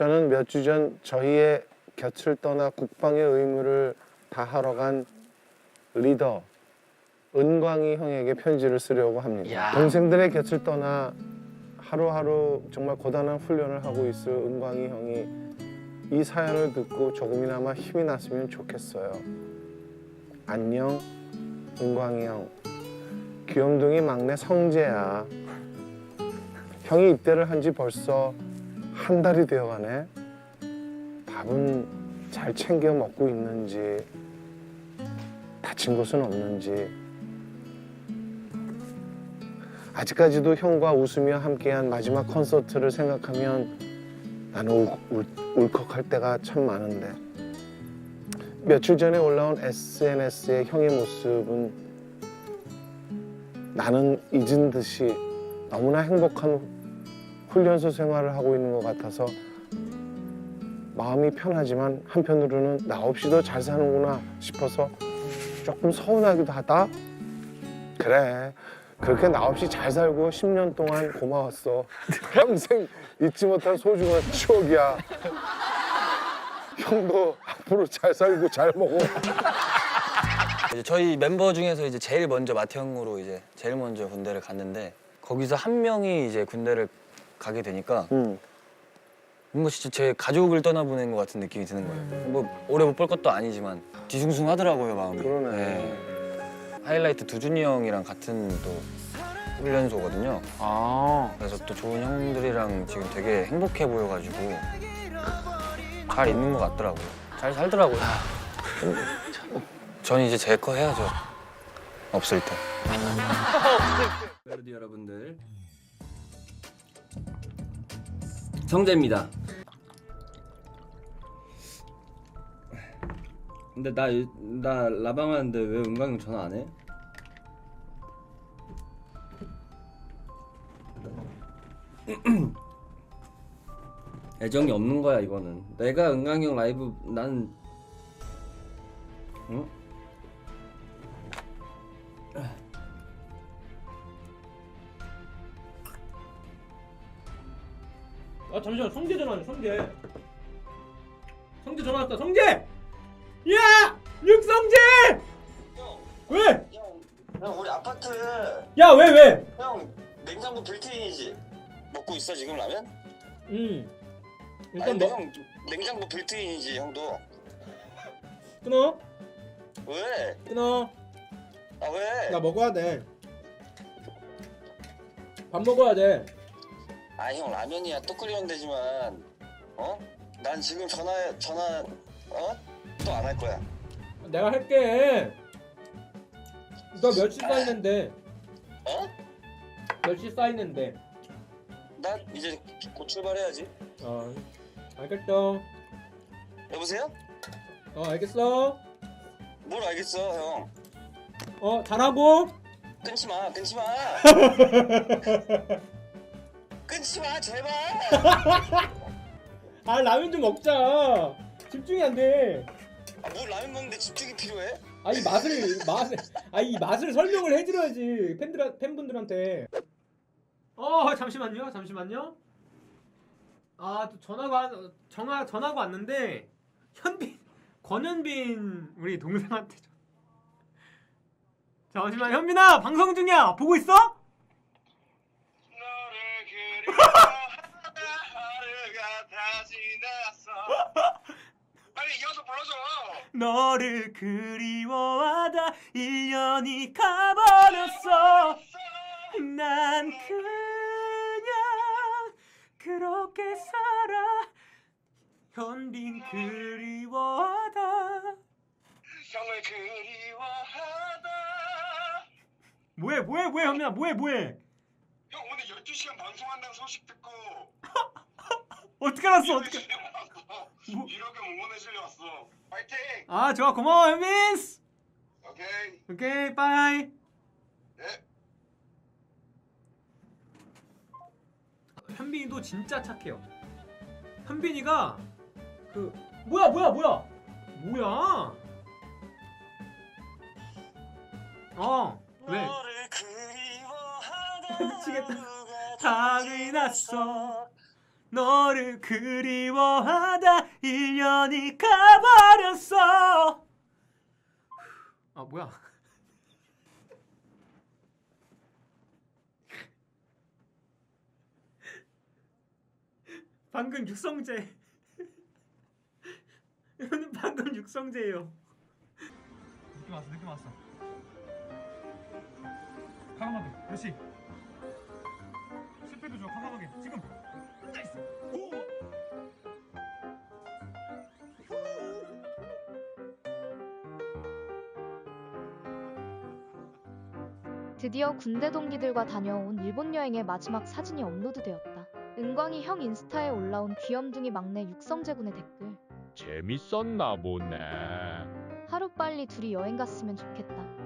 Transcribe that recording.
저는 몇 주 전 저희의 곁을 떠나 국방의 의무를 다하러 간 리더 은광이 형에게 편지를 쓰려고 합니다. 이야. 동생들의 곁을 떠나 하루하루 정말 고단한 훈련을 하고 있을 은광이 형이 이 사연을 듣고 조금이나마 힘이 났으면 좋겠어요. 안녕, 은광이 형. 귀염둥이 막내 성재야. 형이 입대를 한 지 벌써 한 달이 되어가네. 밥은 잘 챙겨 먹고 있는지, 다친 곳은 없는지. 아직까지도 형과 웃으며 함께한 마지막 콘서트를 생각하면 나는 울, 울, 울컥할 때가 참 많은데. 며칠 전에 올라온 SNS의 형의 모습은 나는 잊은 듯이 너무나 행복한 훈련소 생활을 하고 있는 것 같아서 마음이 편하지만 한편으로는 나 없이도 잘 사는구나 싶어서 조금 서운하기도 하다. 그래. 그렇게 나 없이 잘 살고 10년 동안 고마웠어. 평생 잊지 못할 소중한 추억이야. 형도 앞으로 잘 살고 잘 먹어. 이제 저희 멤버 중에서 이제 제일 먼저 맏형으로 이제 제일 먼저 군대를 갔는데 거기서 한 명이 이제 군대를 가게 되니까 응. 뭔가 진짜 제 가족을 떠나보낸 것 같은 느낌이 드는 거예요. 뭐 오래 못 볼 것도 아니지만 뒤숭숭하더라고요 마음이. 그러네. 네. 하이라이트 두준이 형이랑 같은 또 훈련소거든요. 아. 그래서 또 좋은 형들이랑 지금 되게 행복해 보여가지고 잘 있는 것 같더라고요. 잘 살더라고요. 전 이제 제 거 해야죠. 없을 때. 멜로디 여러분들 성재입니다. 근데 나 나 라방 하는데 왜 은광이 형 전화 안 해? 애정이 없는 거야 이거는. 내가 은광이 형 라이브 난 응? 아 잠시만 성재 전화 왔네 성재. 성재 전화 왔다 성재! 야! 육성재! 왜? 형, 형 우리 아파트. 야 왜 왜? 형 냉장고 빌트인이지. 먹고 있어 지금 라면? 음 아니 일단 근데 너 형 냉장고 빌트인이지 형도. 끊어? 왜? 끊어. 아 왜? 나 먹어야 돼 밥 먹어야 돼 아 형 라면이야. 또 끓이면 되지만 어? 난 지금 전화 전화 어? 또 안 할 거야. 내가 할게. 너 며칠 쌓이는데? 어? 며칠 쌓이는데? 나 이제 곧 출발해야지. 어 알겠어. 여보세요? 어 알겠어. 뭘 알겠어 형? 어 잘하고? 끊지 마 끊지 마 끊지 마 제발 아 라면 좀 먹자 집중이 안 돼 아, 뭘 라면 먹는데 집중이 필요해? 아 이 맛을 맛을 아이 맛을 설명을 해드려야지 팬들 팬분들한테. 어 잠시만요 잠시만요. 아또 전화가 한- 전화 전화가 왔는데 현빈 권현빈 우리 동생한테 전. 잠시만 현빈아 방송 중이야 보고 있어? 하루가 다 지났어 빨리 이어서 불러줘. 너를 그리워하다 1년이 가버렸어. 난 그냥 그렇게 살아. 현빈 그리워하다. 형을 그리워하다. 뭐해 뭐해 뭐해 현빈아 뭐해 뭐해 형 오늘 12시간 방송한다는 소식 듣고 어떻게 알았어? 어떻게 뭐? 이렇게 응원해 주려 왔어. 파이팅! 아 좋아. 고마워 현빈 오케이. 오케이 빠이. 네. 현빈이도 진짜 착해요. 현빈이가 그 뭐야 뭐야 뭐야? 뭐야? 어 왜? 미치겠다. 다 지났어. 너를 그리워하다 1년이 가버렸어. 아 뭐야? 방금 육성재. 이거는 방금 육성재예요. 느낌 왔어 느낌 왔어. 과감하게 그렇지 과감하게 지금 나이스 오 드디어 군대 동기들과 다녀온 일본 여행의 마지막 사진이 업로드되었다. 은광이 형 인스타에 올라온 귀염둥이 막내 육성재 군의 댓글. 재밌었나 보네. 하루빨리 둘이 여행 갔으면 좋겠다.